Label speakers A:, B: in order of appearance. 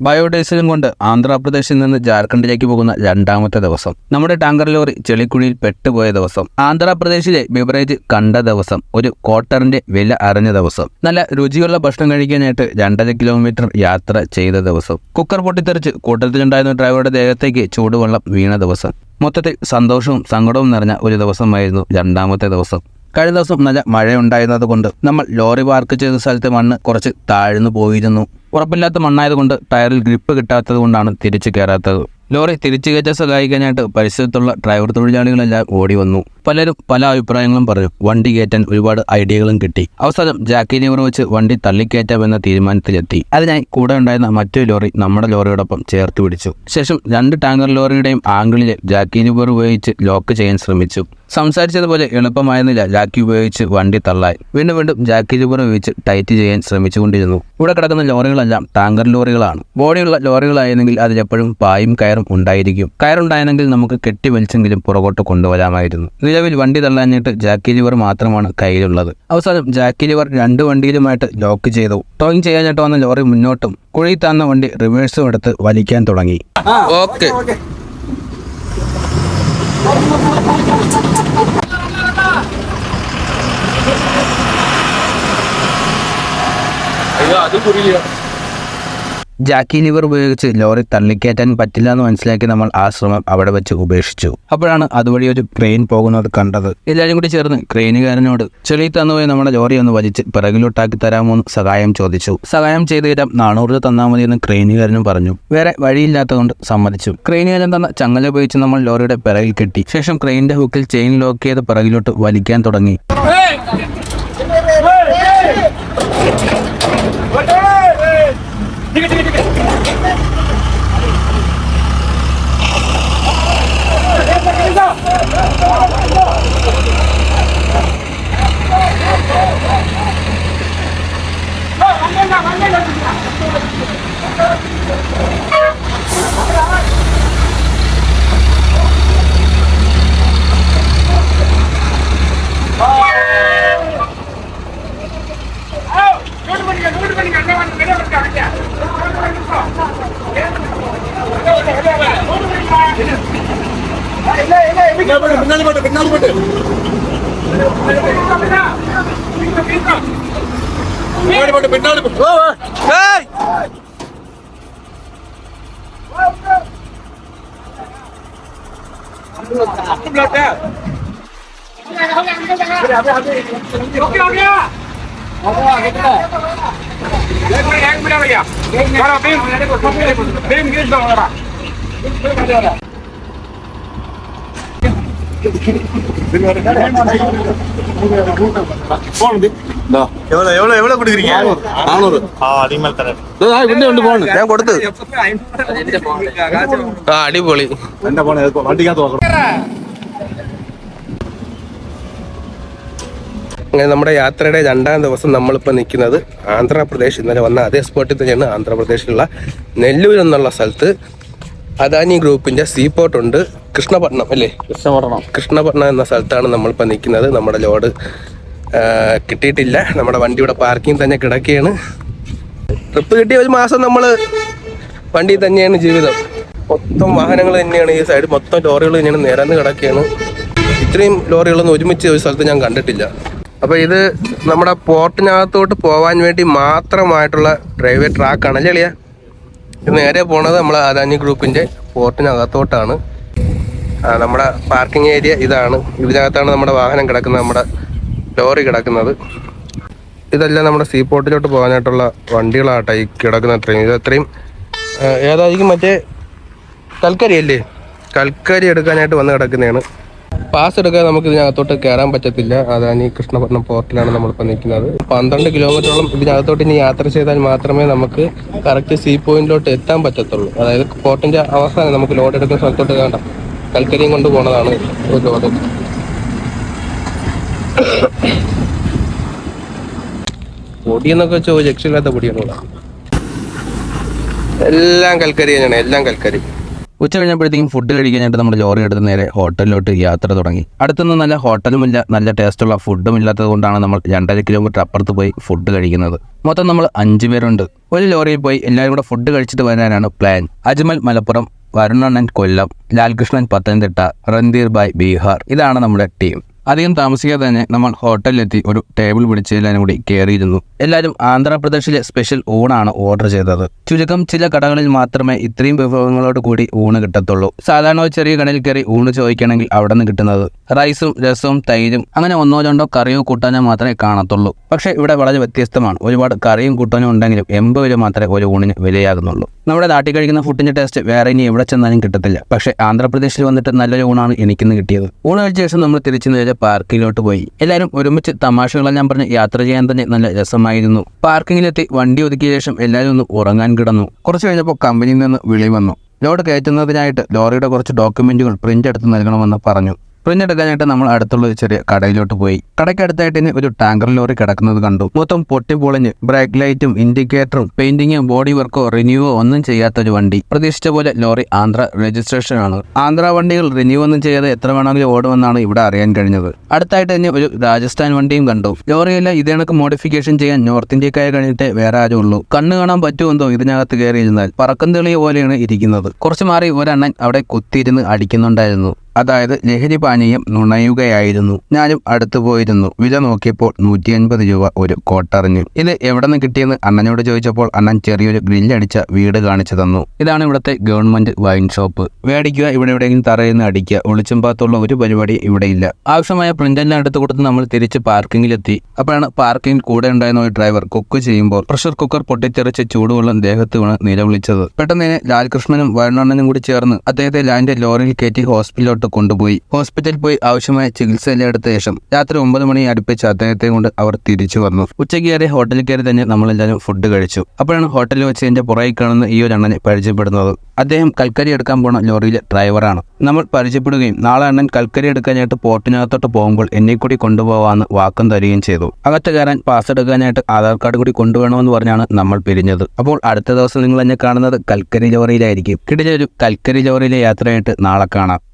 A: ബയോഡീസലും കൊണ്ട് ആന്ധ്രാപ്രദേശിൽ നിന്ന് ജാർഖണ്ഡിലേക്ക് പോകുന്ന രണ്ടാമത്തെ ദിവസം. നമ്മുടെ ടാങ്കർ ലോറി ചെളിക്കുഴിയിൽ പെട്ടുപോയ ദിവസം. ആന്ധ്രാപ്രദേശിലെ ബിവറേജ് കണ്ട ദിവസം. ഒരു ക്വാർട്ടറിന്റെ വില അറിഞ്ഞ ദിവസം. നല്ല രുചിയുള്ള ഭക്ഷണം കഴിക്കാനായിട്ട് രണ്ടര കിലോമീറ്റർ യാത്ര ചെയ്ത ദിവസം. കുക്കർ പൊട്ടിത്തെറിച്ച് കൂട്ടത്തിലുണ്ടായിരുന്ന ഡ്രൈവറുടെ ദേഹത്തേക്ക് ചൂടുവെള്ളം വീണ ദിവസം. മൊത്തത്തിൽ സന്തോഷവും സങ്കടവും നിറഞ്ഞ ഒരു ദിവസമായിരുന്നു രണ്ടാമത്തെ ദിവസം. കഴിഞ്ഞ ദിവസം നല്ല മഴയുണ്ടായിരുന്നത് കൊണ്ട് നമ്മൾ ലോറി പാർക്ക് ചെയ്ത സ്ഥലത്തെ മണ്ണ് കുറച്ച് താഴ്ന്നു പോയിരുന്നു. ഉറപ്പില്ലാത്ത മണ്ണായതുകൊണ്ട് ടയറിൽ ഗ്രിപ്പ് കിട്ടാത്തത് കൊണ്ടാണ് തിരിച്ചു കയറാത്തത് ലോറി തിരിച്ചു കയറ്റാൻ സഹായിക്കാനായിട്ട് പരിസരത്തുള്ള ഡ്രൈവർ തൊഴിലാളികളെല്ലാം ഓടി വന്നു. പലരും പല അഭിപ്രായങ്ങളും പറഞ്ഞു. വണ്ടി കയറ്റാൻ ഒരുപാട് ഐഡിയകളും കിട്ടി. അവസാനം ജാക്കി ലോറി വെച്ച് വണ്ടി തള്ളിക്കയറ്റാം എന്ന തീരുമാനത്തിലെത്തി. അതിനായി കൂടെ ഉണ്ടായിരുന്ന മറ്റൊരു ലോറി നമ്മുടെ ലോറിയോടൊപ്പം ചേർത്ത് പിടിച്ചു. ശേഷം രണ്ട് ടാങ്കർ ലോറിയുടെയും ആംഗിളിൽ ജാക്കി ലിവർ ഉപയോഗിച്ച് ലോക്ക് ചെയ്യാൻ ശ്രമിച്ചു. സംസാരിച്ചതുപോലെ എളുപ്പമായിരുന്നില്ല ജാക്കി ഉപയോഗിച്ച് വണ്ടി തള്ളായി വീണ്ടും വീണ്ടും ജാക്കി ലിവർ ഉപയോഗിച്ച് ടൈറ്റ് ചെയ്യാൻ ശ്രമിച്ചുകൊണ്ടിരുന്നു. ഇവിടെ കിടക്കുന്ന ലോറികളെല്ലാം ടാങ്കർ ലോറികളാണ്. ബോഡിയുള്ള ലോറികളായിരുന്നെങ്കിൽ അതിലെപ്പോഴും പായും കയറും ഉണ്ടായിരിക്കും. കയറുണ്ടായിരുന്നെങ്കിൽ നമുക്ക് കെട്ടി വലിച്ചെങ്കിലും പുറകോട്ട് കൊണ്ടുവരാമായിരുന്നു. നിലവിൽ വണ്ടി തള്ളാഞ്ഞിട്ട് ജാക്കി ലിവർ മാത്രമാണ് കയ്യിലുള്ളത്. അവസാനം ജാക്കി ലിവർ രണ്ട് വണ്ടിയിലുമായിട്ട് ലോക്ക് ചെയ്തു. ടോയിങ് ചെയ്യാനായിട്ട് വന്ന ലോറി മുന്നോട്ടും കുഴി താന്ന വണ്ടി റിവേഴ്സും എടുത്ത് വലിക്കാൻ തുടങ്ങി. ഓക്കെ. ജാക്കി ലിവർ ഉപയോഗിച്ച് ലോറി തള്ളിക്കയറ്റാൻ പറ്റില്ല എന്ന് മനസ്സിലാക്കി നമ്മൾ ആ ശ്രമം അവിടെ വെച്ച് ഉപേക്ഷിച്ചു. അപ്പോഴാണ് അതുവഴി ഒരു ക്രെയിൻ പോകുന്നത് കണ്ടത്. എല്ലാവരും കൂടി ചേർന്ന് ക്രെയിനുകാരനോട് ചെളി തന്നുപോയി നമ്മുടെ ലോറി ഒന്ന് വലിച്ച് പിറകിലോട്ടാക്കി തരാമോ എന്ന് സഹായം ചോദിച്ചു. സഹായം ചെയ്തു തരാം നാനൂറ് രൂപ തന്നാൽ മതി എന്ന് ക്രെയിനുകാരനും പറഞ്ഞു. വേറെ വഴിയില്ലാത്തതുകൊണ്ട് സമ്മതിച്ചു. ക്രെയിനുകാരൻ തന്ന ചങ്ങല ഉപയോഗിച്ച് നമ്മൾ ലോറിയുടെ പിറകിൽ കെട്ടി. ശേഷം ക്രെയിനിന്റെ ഹുക്കിൽ ചെയിൻ ലോക്ക് ചെയ്ത് പിറകിലോട്ട് വലിക്കാൻ തുടങ്ങി.
B: பின்னாடி போட்டு பின்னாடி போட்டு பின்னாடி போட்டு பின்னாடி போட்டு ஓகே ஓகே
A: அப்படியே அப்படியே அப்படியே ഞാൻ കൊടുത്ത് അടിപൊളി.
C: അങ്ങനെ നമ്മുടെ യാത്രയുടെ രണ്ടാം ദിവസം നമ്മളിപ്പോൾ നിൽക്കുന്നത് ആന്ധ്രാപ്രദേശ്. ഇന്നലെ വന്ന അതേ സ്പോട്ടിൽ തന്നെയാണ് ആന്ധ്രാപ്രദേശിലുള്ള നെല്ലൂർ എന്നുള്ള സ്ഥലത്ത് അദാനി ഗ്രൂപ്പിന്റെ സീ പോർട്ടുണ്ട്. കൃഷ്ണപട്ടണം അല്ലേ? കൃഷ്ണപട്ടണം. കൃഷ്ണപട്ടണം എന്ന സ്ഥലത്താണ് നമ്മൾ നമ്മളിപ്പോൾ നിൽക്കുന്നത് നമ്മുടെ ലോഡ് കിട്ടിയിട്ടില്ല. നമ്മുടെ വണ്ടി ഇവിടെ പാർക്കിംഗ് തന്നെ കിടക്കുകയാണ്. ട്രിപ്പ് കിട്ടിയ ഒരു മാസം നമ്മൾ വണ്ടി തന്നെയാണ് ജീവിതം. മൊത്തം വാഹനങ്ങൾ തന്നെയാണ് ഈ സൈഡ് മൊത്തം ലോറികൾ തന്നെയാണ് നിരന്ന് കിടക്കുകയാണ്. ഇത്രയും ലോറികളൊന്നും ഒരുമിച്ച് ഒരു സ്ഥലത്ത് ഞാൻ കണ്ടിട്ടില്ല. അപ്പോൾ ഇത് നമ്മുടെ പോർട്ടിനകത്തോട്ട് പോകാൻ വേണ്ടി മാത്രമായിട്ടുള്ള ഡ്രൈവേ ട്രാക്കാണ് അല്ലേ ഇത് നേരെ പോണത് നമ്മളെ അദാനി ഗ്രൂപ്പിന്റെ പോർട്ടിനകത്തോട്ടാണ്. നമ്മുടെ പാർക്കിംഗ് ഏരിയ ഇതാണ്. ഇതിനകത്താണ് നമ്മുടെ വാഹനം കിടക്കുന്നത് നമ്മുടെ ലോറി കിടക്കുന്നത്. ഇതെല്ലാം നമ്മുടെ സീ പോർട്ടിലോട്ട് പോകാനായിട്ടുള്ള വണ്ടികളാട്ടോ ഈ കിടക്കുന്ന അത്രയും. ഇത് അത്രയും ഏതായിരിക്കും മറ്റേ കൽക്കരി അല്ലേ? കൽക്കരി എടുക്കാനായിട്ട് വന്ന് കിടക്കുന്നതാണ്. പാസ് എടുക്കാൻ നമുക്ക് ഇതിനകത്തോട്ട് കയറാൻ പറ്റത്തില്ല. അതാണ് ഈ കൃഷ്ണപട്ടണം പോർട്ടിലാണ് നമ്മളിപ്പോൾ നിൽക്കുന്നത്. പന്ത്രണ്ട് കിലോമീറ്ററോളം ഇതിനകത്തോട്ട് ഇനി യാത്ര ചെയ്താൽ മാത്രമേ നമുക്ക് കറക്റ്റ് സീ പോയിന്റിലോട്ട് എത്താൻ പറ്റത്തുള്ളൂ. അതായത് പോർട്ടിന്റെ അവസാനം നമുക്ക് ലോഡ് എടുക്കുന്ന സ്ഥലത്തോട്ട് വേണ്ട കൽക്കരിയും കൊണ്ട് പോണതാണ് ഒരു എന്നൊക്കെ വെച്ചാൽ ഒരു രക്ഷയില്ലാത്ത പൊടിയാണ് എല്ലാം കൽക്കരി തന്നെയാണ് എല്ലാം കൽക്കരി.
A: ഉച്ച കഴിഞ്ഞപ്പോഴത്തേക്കും ഫുഡ് കഴിക്കാനായിട്ട് നമ്മൾ ലോറി എടുത്ത് നേരെ ഹോട്ടലിലോട്ട് യാത്ര തുടങ്ങി. അടുത്തൊന്നും നല്ല ഹോട്ടലുമില്ല നല്ല ടേസ്റ്റുള്ള ഫുഡും ഇല്ലാത്തത് കൊണ്ടാണ് നമ്മൾ രണ്ടര കിലോമീറ്റർ അപ്പുറത്ത് പോയി ഫുഡ് കഴിക്കുന്നത്. മൊത്തം നമ്മൾ അഞ്ച് പേരുണ്ട്. ഒരു ലോറിയിൽ പോയി എല്ലാവരും കൂടെ ഫുഡ് കഴിച്ചിട്ട് വരാനാണ് പ്ലാൻ അജ്മൽ മലപ്പുറം വരുണണ്ണൻ കൊല്ലം ലാൽകൃഷ്ണൻ പത്തനംതിട്ട റൺധീർ ബായ് ബീഹാർ. ഇതാണ് നമ്മുടെ ടീം അധികം താമസിക്കാതെ തന്നെ നമ്മൾ ഹോട്ടലിലെത്തി ഒരു ടേബിൾ പിടിച്ച് എല്ലാവരും കൂടി കയറിയിരുന്നു എല്ലാവരും ആന്ധ്രാപ്രദേശിലെ സ്പെഷ്യൽ ഊണാണ് ഓർഡർ ചെയ്തത്. ചുരുക്കം ചില കടകളിൽ മാത്രമേ ഇത്രയും വിഭവങ്ങളോട് കൂടി ഊണ് കിട്ടത്തുള്ളൂ. സാധാരണ ചെറിയ കടയിൽ കയറി ഊണ് ചോദിക്കണമെങ്കിൽ അവിടെ നിന്ന് കിട്ടുന്നത് റൈസും രസവും തൈരും അങ്ങനെ ഒന്നോ രണ്ടോ കറിയോ കൂട്ടാനോ മാത്രമേ കാണത്തുള്ളൂ. പക്ഷേ ഇവിടെ വളരെ വ്യത്യസ്തമാണ്. ഒരുപാട് കറിയും കൂട്ടാനും ഉണ്ടെങ്കിലും എൺപത് രൂപ മാത്രമേ ഒരു ഊണിന് വിലയാകുന്നുള്ളൂ. നമ്മുടെ നാട്ടിൽ കഴിക്കുന്ന ഫുഡിന്റെ ടേസ്റ്റ് വേറെ ഇനി എവിടെ ചെന്നാലും കിട്ടത്തില്ല. പക്ഷേ ആന്ധ്രാപ്രദേശിൽ വന്നിട്ട് നല്ലൊരു ഊണാണ് എനിക്കിന്ന് കിട്ടിയത്. ഊണ് കഴിച്ച ശേഷം നമ്മൾ തിരിച്ചു നേരെ പാർക്കിലോട്ട് പോയി. എല്ലാവരും ഒരുമിച്ച് തമാശകളെല്ലാം പറഞ്ഞ് യാത്ര ചെയ്യാൻ തന്നെ നല്ല രസമായിരുന്നു. പാർക്കിങ്ങിലെത്തി വണ്ടി ഒതുക്കിയ ശേഷം എല്ലാവരും ഒന്ന് ഉറങ്ങാൻ കിടന്നു. കുറച്ച് കഴിഞ്ഞപ്പോൾ കമ്പനിയിൽ നിന്ന് വിളി വന്നു. ലോഡ് കയറ്റുന്നതിനായിട്ട് ലോറിയുടെ കുറച്ച് ഡോക്യുമെന്റുകൾ പ്രിന്റ് എടുത്ത് നൽകണമെന്ന് പറഞ്ഞു. പ്രിന്റ് എടുക്കാനായിട്ട് നമ്മൾ അടുത്തുള്ള ഒരു ചെറിയ കടയിലോട്ട് പോയി. കടയ്ക്കടുത്തായിട്ട് ഇനി ഒരു ടാങ്കർ ലോറി കിടക്കുന്നത് കണ്ടു. മൊത്തം പൊട്ടിപ്പൊളിഞ്ഞ് ബ്രേക്ക് ലൈറ്റും ഇൻഡിക്കേറ്ററും പെയിന്റിങ്ങും ബോഡി വർക്കോ റിന്യൂവോ ഒന്നും ചെയ്യാത്ത ഒരു വണ്ടി. പ്രതീക്ഷിച്ച പോലെ ലോറി ആന്ധ്ര രജിസ്ട്രേഷൻ ആണ്. ആന്ധ്ര വണ്ടികൾ റിന്യൂ ഒന്നും ചെയ്യാതെ എത്ര വേണമെങ്കിലും ഓടുമെന്നാണ് ഇവിടെ അറിയാൻ കഴിഞ്ഞത്. അടുത്തായിട്ട് തന്നെ ഒരു രാജസ്ഥാൻ വണ്ടിയും കണ്ടു. ലോറിയെല്ലാം ഇതേ കണക്ക് മോഡിഫിക്കേഷൻ ചെയ്യാൻ നോർത്ത് ഇന്ത്യക്കാരെ കഴിഞ്ഞിട്ട് വേറെ ആരും ഉള്ളൂ. കണ്ണു കാണാൻ പറ്റുമെന്നോ ഇതിനകത്ത് കയറി കയറിയിരുന്നാൽ. പറക്കം തെളിയ പോലെയാണ് ഇരിക്കുന്നത്. കുറച്ച് മാറി ഒരെണ്ണൻ അവിടെ കുത്തിയിരുന്ന് അടിക്കുന്നുണ്ടായിരുന്നു. അതായത് ലഹരി പാനീയം നുണയുകയായിരുന്നു. ഞാനും അടുത്തു പോയിരുന്നു. വില നോക്കിയപ്പോൾ നൂറ്റി അൻപത് രൂപ ഒരു കോട്ടറിഞ്ഞു. ഇത് എവിടെ നിന്ന് കിട്ടിയെന്ന് അണ്ണനോട് ചോദിച്ചപ്പോൾ അണ്ണൻ ചെറിയൊരു ഗ്രില്ലടിച്ച വീട് കാണിച്ചു തന്നു. ഇതാണ് ഇവിടുത്തെ ഗവൺമെന്റ് വൈൻ ഷോപ്പ്. മേടിക്കുക ഇവിടെ എവിടെയെങ്കിലും തറയിൽ നിന്ന് അടിക്കുക ഒളിച്ചും പാത്തുള്ള ഒരു പരിപാടി ഇവിടെ ഇല്ല. ആവശ്യമായ പ്രിന്റെല്ലാം എടുത്തു കൊടുത്ത് നമ്മൾ തിരിച്ച് പാർക്കിങ്ങിലെത്തി. അപ്പോഴാണ് പാർക്കിംഗ് കൂടെ ഉണ്ടായിരുന്ന ഒരു ഡ്രൈവർ കുക്ക് ചെയ്യുമ്പോൾ പ്രഷർ കുക്കർ പൊട്ടിത്തെറിച്ച് ചൂടുവെള്ളം ദേഹത്ത് വീണ് നിലവിളിച്ചത്. പെട്ടെന്ന് ലാൽകൃഷ്ണനും വരുണണ്ണനും കൂടി ചേർന്ന് അദ്ദേഹത്തെ ലാൻഡ് ലോറിയിൽ കയറ്റി ഹോസ്പിറ്റലിലോട്ട് കൊണ്ടുപോയി. ഹോസ്പിറ്റലിൽ പോയി ആവശ്യമായ ചികിത്സ എടുത്ത ശേഷം രാത്രി ഒമ്പത് മണി അടുപ്പിച്ച് അദ്ദേഹത്തെ കൊണ്ട് അവർ തിരിച്ചു വന്നു. ഉച്ചയ്ക്ക് കയറി ഹോട്ടലിൽ കയറി തന്നെ നമ്മളെല്ലാവരും ഫുഡ് കഴിച്ചു. അപ്പോഴാണ് ഹോട്ടലിൽ വെച്ച് എന്റെ പുറകിൽ കാണുന്ന ഈ ഒരു അണ്ണനെ പരിചയപ്പെടുന്നത്. അദ്ദേഹം കൽക്കരി എടുക്കാൻ പോണ ലോറിയിലെ ഡ്രൈവറാണ് നമ്മൾ പരിചയപ്പെടുകയും നാളെ അണ്ണൻ കൽക്കരി എടുക്കാനായിട്ട് പോർട്ടിനകത്തോട്ട് പോകുമ്പോൾ എന്നെ കൂടി കൊണ്ടുപോകാമെന്ന് വാക്കും തരികയും ചെയ്തു. അകത്ത് കയറാൻ പാസ് എടുക്കാനായിട്ട് ആധാർ കാർഡ് കൂടി കൊണ്ടുവേണമെന്ന് പറഞ്ഞാണ് നമ്മൾ പിരിഞ്ഞത്. അപ്പോൾ അടുത്ത ദിവസം നിങ്ങൾ എന്നെ കാണുന്നത് കൽക്കരി ലോറിയിലായിരിക്കും. കിടിലൊരു കൽക്കരി ലോറിയിലെ യാത്രയായിട്ട് നാളെ കാണാം.